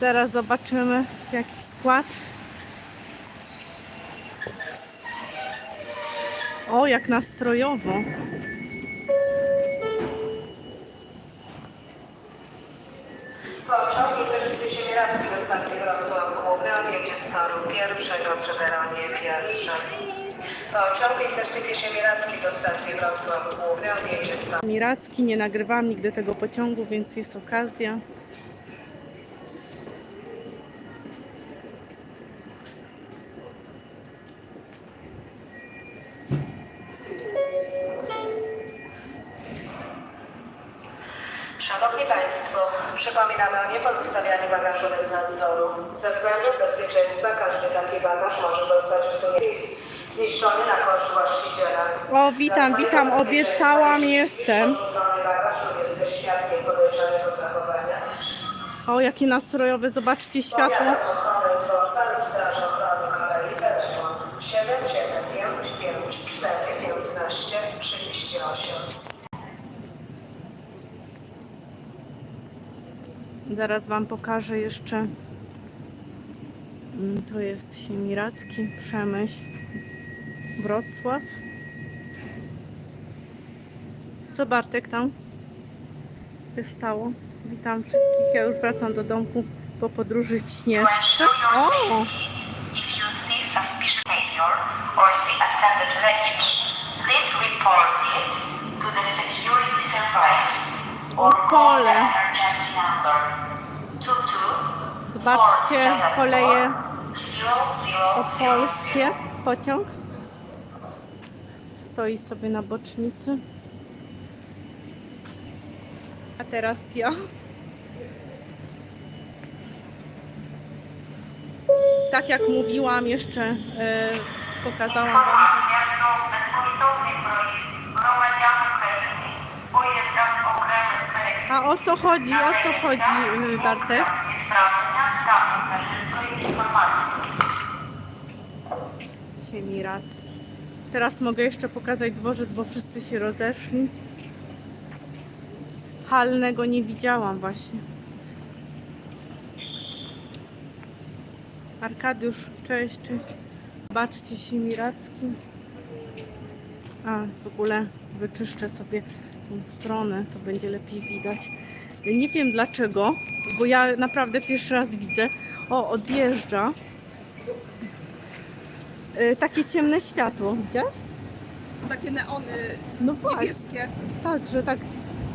Zaraz zobaczymy jaki skład. O, jak nastrojowo. Pierwszego przy peronie pierwszym. Pociąg Intercity Ziemieracki do stacji Wrocław Główny odjedzie toru Miracki, nie nagrywam nigdy tego pociągu, więc jest okazja. Przypominamy o niepozostawianiu bagażu bez nadzoru. Ze względów bezpieczeństwa każdy taki bagaż może zostać usunięty, zniszczony na koszt właściciela. O, witam, witam, obiecałam, jestem. porzucony bagaż lub jesteś świadkiem podejrzanego zachowania. O, jakie nastrojowe, zobaczcie światło. Zaraz Wam pokażę jeszcze. Mm, To jest Siemiracki, Przemyśl, Wrocław. Co Bartek tam się stało? Witam wszystkich. Ja już wracam do domku po podróży w Śnieżce. O! If you see suspicious behavior or see wreckage, Zobaczcie koleje 0000. opolskie. Pociąg stoi sobie na bocznicy. A teraz ja. Tak jak mówiłam, jeszcze e, pokazałam Wam. O co chodzi? O co chodzi, Bartek? Siemiracki. Teraz mogę jeszcze pokazać dworzec, bo wszyscy się rozeszli. Halnego nie widziałam właśnie. Arkadiusz, cześć, cześć. Zobaczcie Siemiracki. A, w ogóle wyczyszczę sobie tą stronę, to będzie lepiej widać. Nie wiem dlaczego, bo ja naprawdę pierwszy raz widzę. O, odjeżdża. Y, takie ciemne światło, widziasz? takie neony No właśnie. niebieskie. Tak, że tak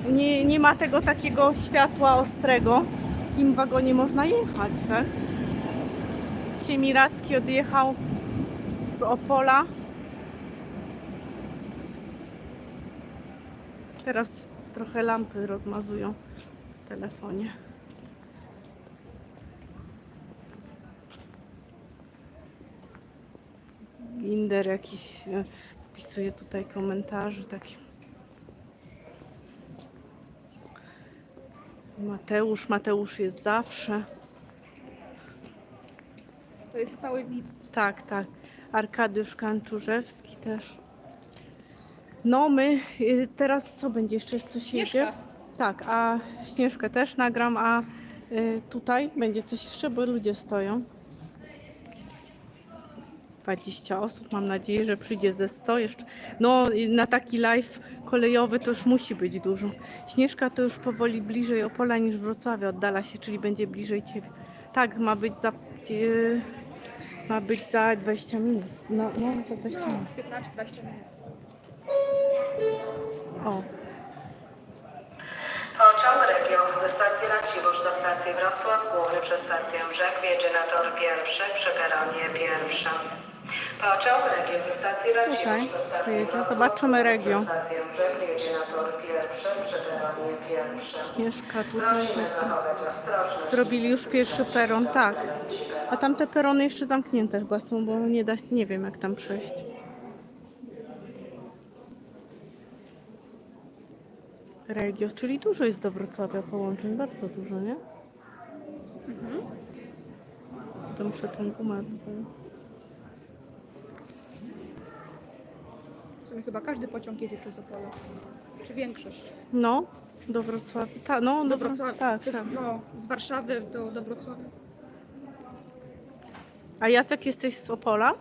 nie, nie ma tego takiego światła ostrego. W takim wagonie można jechać, tak? Siemiracki odjechał z Opola. Teraz trochę lampy rozmazują w telefonie. Ginder jakiś e, wpisuje tutaj komentarze takie. Mateusz, Mateusz jest zawsze. To jest stały widz. Tak, tak. Arkadiusz Kanczurzewski też. No my y, teraz co będzie? Jeszcze jest coś Śnieżka. jedzie? Tak, a Śnieżkę też nagram, a y, tutaj będzie coś jeszcze, bo ludzie stoją. 20 osób, mam nadzieję, że przyjdzie ze 100 jeszcze. No y, na taki live kolejowy to już musi być dużo. Śnieżka to już powoli bliżej Opola niż Wrocławia oddala się, czyli będzie bliżej Ciebie. Tak, ma być za... y, ma być za 20 minut. No, no za 20 minut. 15-20 minut. O, Pociąg Region ze stacji Racibórz do stacji Wrocław Główny przez stację Brzeg wjedzie na tor pierwszy przy peronie pierwszym. Pociąg Region ze stacji Tutaj Racibórz do stacji przyjedzie. Wrocław Zobaczymy Główny Regio. przez stację Brzeg wjedzie na tor pierwszy przy peronie pierwszym. Śnieżka tutaj. Prosimy Tak, zachować ostrożność. Zrobili już pierwszy peron, tak. A tamte perony jeszcze zamknięte chyba są, bo nie da nie wiem jak tam przejść. Regio, czyli dużo jest do Wrocławia połączeń, bardzo dużo, nie? To muszę tą gumę. W sumie chyba każdy pociąg jedzie przez Opole. Czy większość. No, Do Wrocławia. Ta, no, Do Wrocławia. Tak, Przez, tak. no, z Warszawy do, do Wrocławia. A Jacek, jesteś z Opola?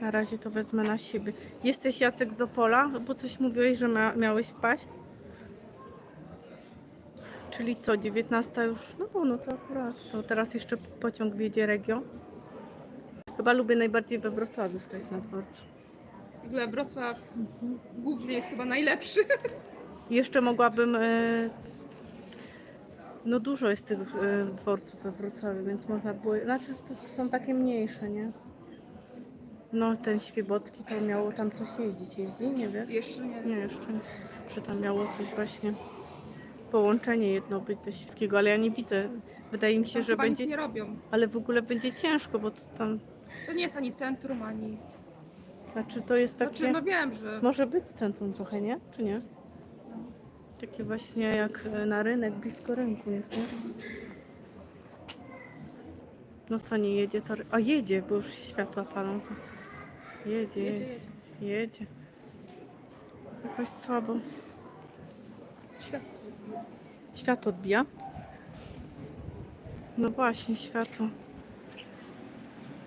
Na razie to wezmę na siebie. Jesteś Jacek z Opola? Bo coś mówiłeś, że mia miałeś wpaść? Czyli co, 19 już? No bo no to akurat. To teraz jeszcze pociąg wjedzie Regio. Chyba lubię najbardziej we Wrocławiu stać na dworcu. W ogóle Wrocław główny jest chyba najlepszy. Jeszcze mogłabym. e, No dużo jest tych e, dworców we Wrocławiu, więc można było. Znaczy to są takie mniejsze, nie? No ten Świebocki to miało tam coś jeździć, jeździ, nie wiesz? Jeszcze nie. Nie, jeszcze nie. Że tam miało coś właśnie. Połączenie jedno być ze Świeckiego, ale ja nie widzę. Wydaje mi się, Tam że chyba będzie. nic nie robią. Ale w ogóle będzie ciężko, bo to tam. To nie jest ani centrum, ani... Znaczy to jest takie. Znaczy, no wiem, że... Może być centrum trochę, nie? Czy nie? Takie właśnie jak e, na rynek, blisko rynku jest, nie? No co, nie jedzie to... A jedzie, bo już światła palą. Jedzie, Jedzie, jedzie. Jakoś słabo. Świat. Światło odbija? No właśnie, światło.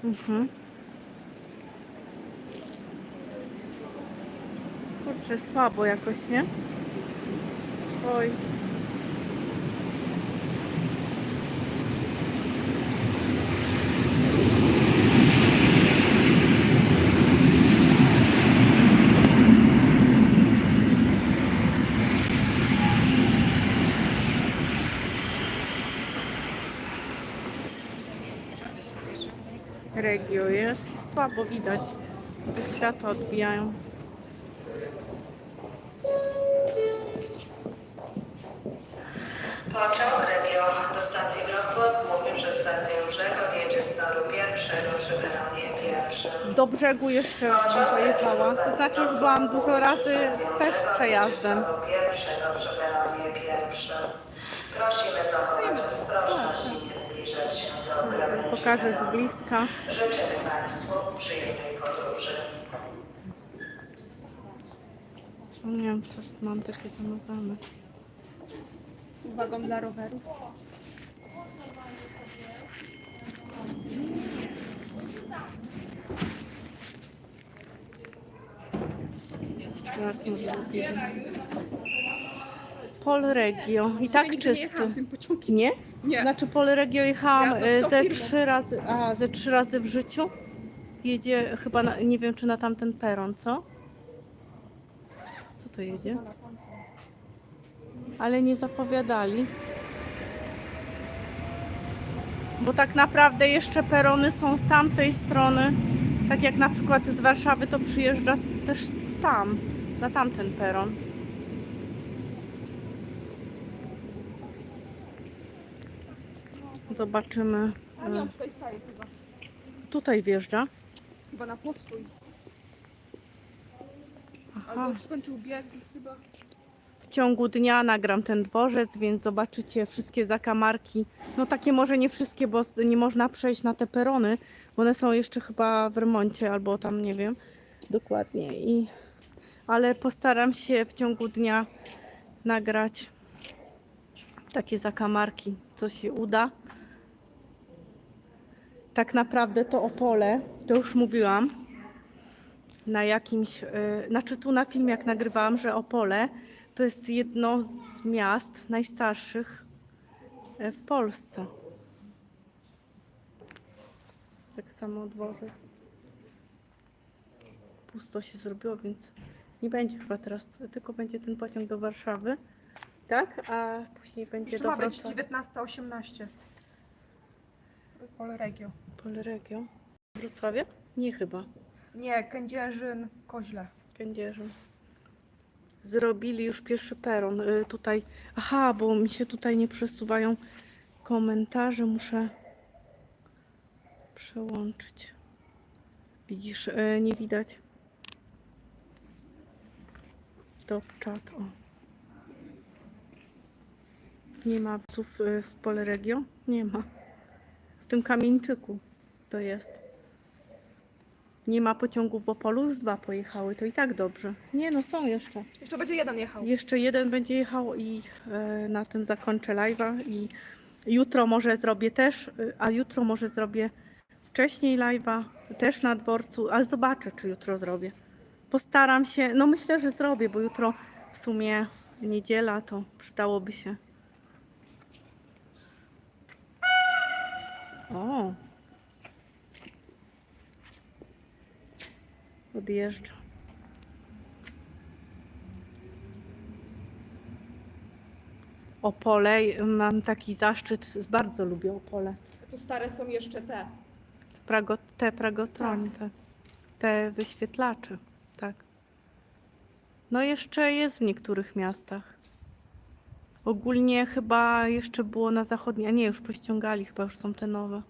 Mhm. Kurczę, słabo jakoś, nie? Oj. Regio jest. Słabo widać. Te światła odbijają. Pociąg Region do stacji Wrocław mówi, że stacja Brzego jedzie z toru pierwszego przy peronie pierwszym. Do brzegu jeszcze bym pojechała. To znaczy już byłam dużo razy też przejazdem. Prosimy zachować ostrożność i nie zbliżać się do ograniczenia. Pokażę z bliska. Nie wiem, co mam takie zamazane. Uwagą dla rowerów. Teraz może lepiej. Pol Regio. I tak nigdy nie czysty. jechałam tym pociągiem. Nie? Nie. Znaczy Pol Regio jechałam Jadę e, tą ze firmą. trzy razy, a ze trzy razy w życiu. Jedzie chyba, na, nie wiem czy na tamten peron, co? Co to jedzie? Ale nie zapowiadali. Bo tak naprawdę jeszcze perony są z tamtej strony. Tak jak na przykład z Warszawy to przyjeżdża też tam, na tamten peron. Zobaczymy. A nie, on tutaj staje chyba. Tutaj wjeżdża. Chyba na postój. Aha. Albo już skończył bieg chyba. W ciągu dnia nagram ten dworzec, więc zobaczycie wszystkie zakamarki. No takie może nie wszystkie, bo nie można przejść na te perony, bo one są jeszcze chyba w remoncie albo tam nie wiem dokładnie. I, ale postaram się w ciągu dnia nagrać takie zakamarki, co się uda. Tak naprawdę to Opole, to już mówiłam, na jakimś, yy, znaczy tu na filmie jak nagrywałam, że Opole to jest jedno z miast najstarszych e, w Polsce. Tak samo dworzec. Pusto się zrobiło, więc nie będzie chyba teraz, tylko będzie ten pociąg do Warszawy. Tak? A później będzie Jeszcze do ma być Wrocławia. 19.18. Pole Regio. Polregio. Wrocławia? Nie chyba. Nie, Kędzierzyn, Koźle. Kędzierzyn. Zrobili już pierwszy peron. Y, tutaj. Aha, bo mi się tutaj nie przesuwają komentarze. Muszę przełączyć. Widzisz, y, nie widać. Top chat. O. Nie ma psów y, w Poleregio? Nie ma. W tym kamieńczyku to jest. Nie ma pociągów w Opolu, już dwa pojechały, to i tak dobrze. Nie no, są jeszcze. Jeszcze będzie jeden jechał. Jeszcze jeden będzie jechał i e, na tym zakończę live'a i jutro może zrobię też, e, a jutro może zrobię wcześniej live'a, też na dworcu, ale zobaczę, czy jutro zrobię. Postaram się, no myślę, że zrobię, bo jutro w sumie niedziela, to przydałoby się. O! Odjeżdża. Opole, mam taki zaszczyt, bardzo lubię Opole. Tu stare są jeszcze te. Prago, te pragotrony, tak. Te wyświetlacze, tak. No jeszcze jest w niektórych miastach. Ogólnie chyba jeszcze było na zachodniej, a nie, już pościągali, chyba już są te nowe.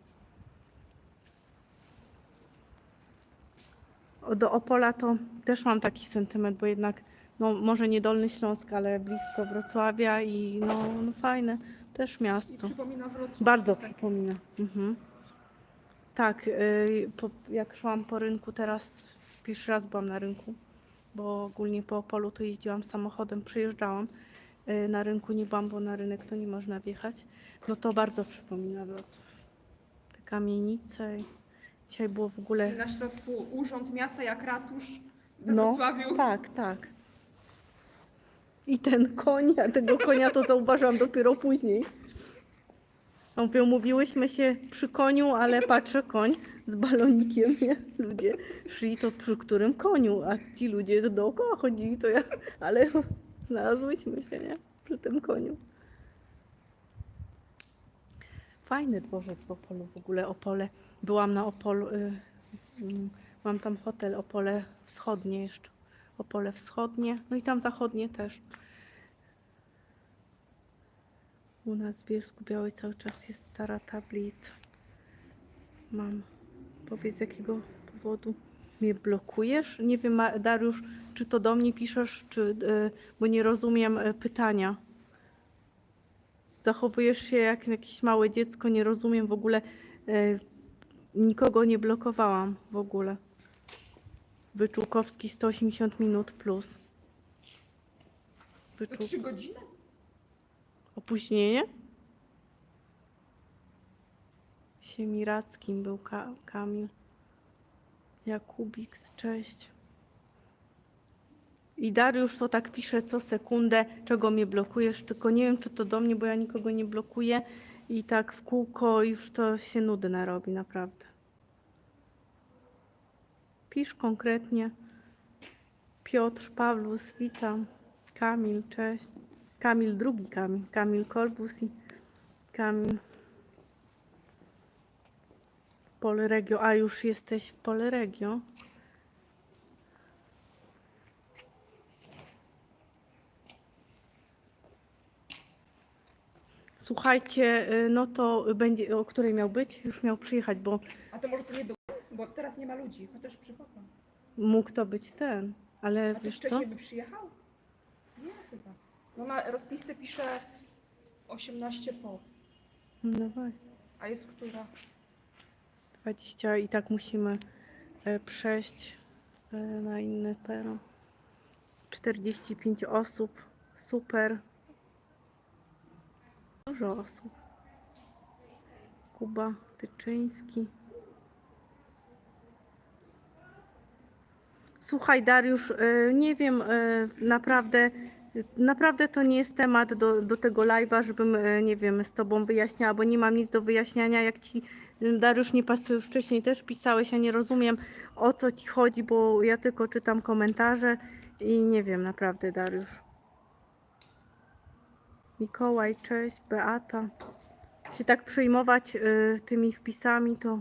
Do Opola to też mam taki sentyment, bo jednak, no może nie Dolny Śląsk, ale blisko Wrocławia i no, no fajne też I miasto. przypomina Wrocław. Bardzo przypomina. Mhm. Tak, y, po, jak szłam po rynku teraz, pierwszy raz byłam na rynku, bo ogólnie po Opolu to jeździłam samochodem, przyjeżdżałam. Y, Na rynku nie byłam, bo na rynek to nie można wjechać. No to bardzo przypomina Wrocław. Te kamienice. I Dzisiaj było w I ogóle... na środku urząd miasta jak ratusz we No, Wrocławiu. tak, tak. I ten koń, a tego konia to zauważyłam dopiero później. Mówią, mówiłyśmy się przy koniu, ale patrzę koń z balonikiem, nie? Ludzie szli to przy którym koniu, a ci ludzie dookoła chodzili, to ja, ale znalazłyśmy się, nie? Przy tym koniu. Fajny dworzec w Opolu, w ogóle Opole. Byłam na Opolu, y, mm, mam tam hotel Opole Wschodnie jeszcze. Opole Wschodnie, no i tam zachodnie też. U nas w Bielsku Białej cały czas jest stara tablica. Mam. Powiedz z jakiego powodu mnie blokujesz? Nie wiem, Dariusz, czy to do mnie piszesz, czy, y, bo nie rozumiem y, pytania. Zachowujesz się jak jakieś małe dziecko, nie rozumiem w ogóle. y, Nikogo nie blokowałam w ogóle. Wyczółkowski 180 minut plus. To Wyczół... trzy godziny? Opóźnienie? Siemirackim był Ka- Kamil. Jakubiks, cześć. I Dariusz to tak pisze co sekundę, czego mnie blokujesz, tylko nie wiem, czy to do mnie, bo ja nikogo nie blokuję i tak w kółko już to się nudne robi, naprawdę. Pisz konkretnie. Piotr, Pawlus, witam. Kamil, cześć. Kamil, drugi Kamil. Kamil Kolbus i Kamil Polregio. A już jesteś w Polregio? Słuchajcie, y, no to będzie, o której miał być? Już miał przyjechać, bo A to może to nie było? Bo teraz nie ma ludzi, chociaż przychodzą. mógł to być ten. Ale A to wiesz co? wcześniej by przyjechał? Nie chyba. No na rozpisce pisze 18 po. No właśnie. A jest która? 20 i tak musimy e, przejść e, na inny peron. 45 osób, super. Dużo osób. Kuba Tyczyński. Słuchaj Dariusz, e, nie wiem, e, naprawdę, naprawdę to nie jest temat do, do tego live'a, żebym, e, nie wiem, z tobą wyjaśniała, bo nie mam nic do wyjaśniania, jak ci Dariusz nie pasuje, już wcześniej też pisałeś, ja nie rozumiem o co ci chodzi, bo ja tylko czytam komentarze i nie wiem naprawdę Dariusz. Mikołaj, cześć, Beata. Się tak przejmować y, tymi wpisami to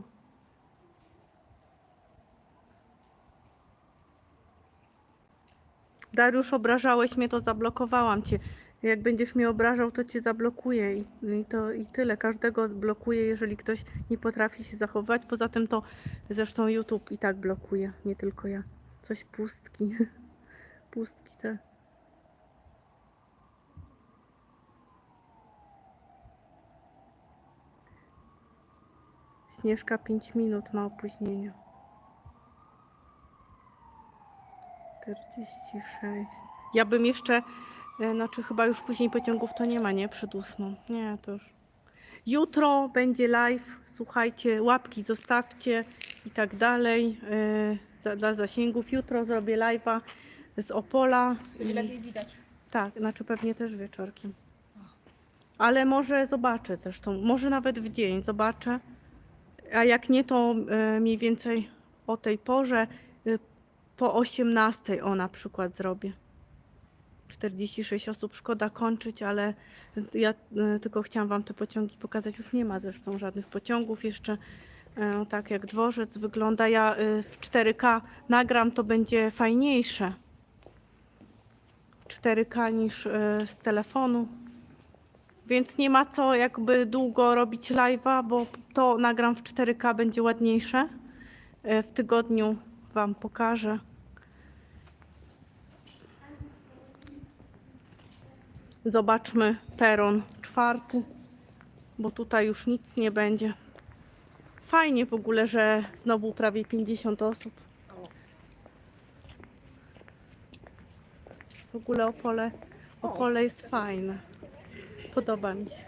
Dariusz, obrażałeś mnie, to zablokowałam cię. Jak będziesz mnie obrażał, to cię zablokuję i, i to i tyle. Każdego blokuję, jeżeli ktoś nie potrafi się zachować. Poza tym to zresztą YouTube i tak blokuje, nie tylko ja. Coś pustki. Pustki te. Śnieżka 5 minut ma opóźnienia. 46. Ja bym jeszcze, e, znaczy chyba już później pociągów to nie ma, nie? Przed ósmą. Nie, to już. Jutro będzie live, słuchajcie, łapki zostawcie i tak dalej. za, dla zasięgów. Jutro zrobię live'a z Opola. Będzie lepiej widać. tak, znaczy pewnie też wieczorkiem. Ale może zobaczę zresztą, może nawet w dzień zobaczę. A jak nie, to e, mniej więcej o tej porze, e, po 18 o na przykład zrobię. 46 osób, szkoda kończyć, ale ja e, tylko chciałam Wam te pociągi pokazać. Już nie ma zresztą żadnych pociągów jeszcze. Tak jak dworzec wygląda. Ja w 4K nagram, to będzie fajniejsze. 4K niż z telefonu. Więc nie ma co jakby długo robić live'a, bo to nagram w 4K, będzie ładniejsze. E, W tygodniu Wam pokażę. Zobaczmy peron czwarty, bo tutaj już nic nie będzie. Fajnie w ogóle, że znowu prawie 50 osób. W ogóle Opole, Opole jest fajne. Podoba mi się.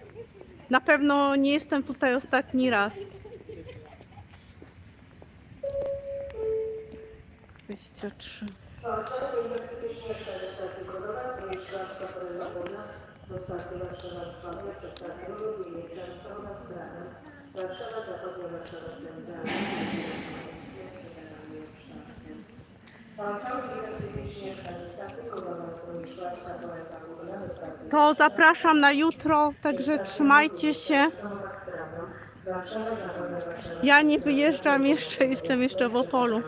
Na pewno nie jestem tutaj ostatni raz. 23. To zapraszam na jutro, także trzymajcie się. Ja nie wyjeżdżam jeszcze, jestem jeszcze w Opolu.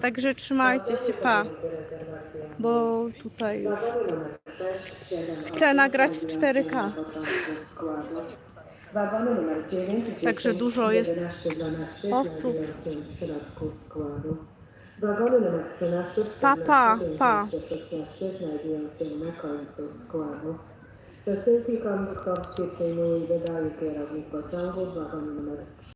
Także trzymajcie się, pa. Bo tutaj już chcę nagrać w 4K. Wagony numer 9 i Także dużo jest 11, 12, osób. Znajdują się w środku składu. Wagony numer 13, Pa, pa, 14, pa. 16 znajdują się na końcu składu. Przesyłki konduktorski przyjmuje i wydaje